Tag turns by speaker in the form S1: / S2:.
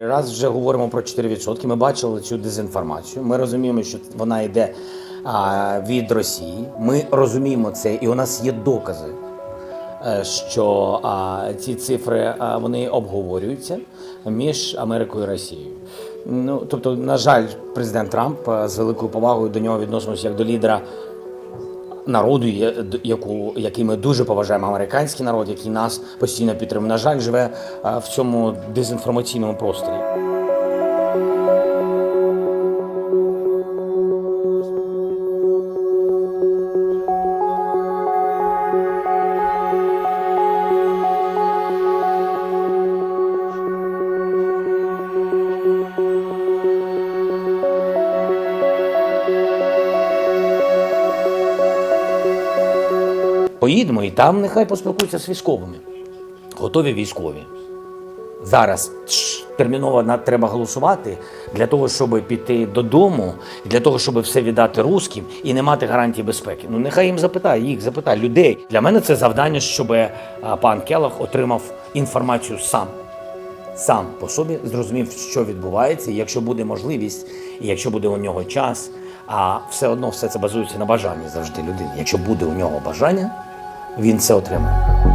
S1: Раз вже говоримо про 4%, ми бачили цю дезінформацію. Ми розуміємо, що вона йде а, від Росії. Ми розуміємо це, і у нас є докази, е, що а, ці цифри а, вони обговорюються між Америкою і Росією. Ну тобто, на жаль, президент Трамп е, з великою повагою до нього відносимося як до лідера народу, яку, який ми дуже поважаємо, американський народ, який нас постійно підтримує. На жаль, живе в цьому дезінформаційному просторі. Поїдемо і там нехай поспілкуються з військовими. Готові військові. Зараз терміново треба голосувати для того, щоб піти додому, для того, щоб все віддати русським і не мати гарантії безпеки. Ну нехай їм запитає, їх запитає людей. Для мене це завдання, щоб пан Келах отримав інформацію сам. Сам по собі зрозумів, що відбувається, і якщо буде можливість, і якщо буде у нього час, а все одно все це базується на бажанні завжди людини. Якщо буде у нього бажання, він це отримає.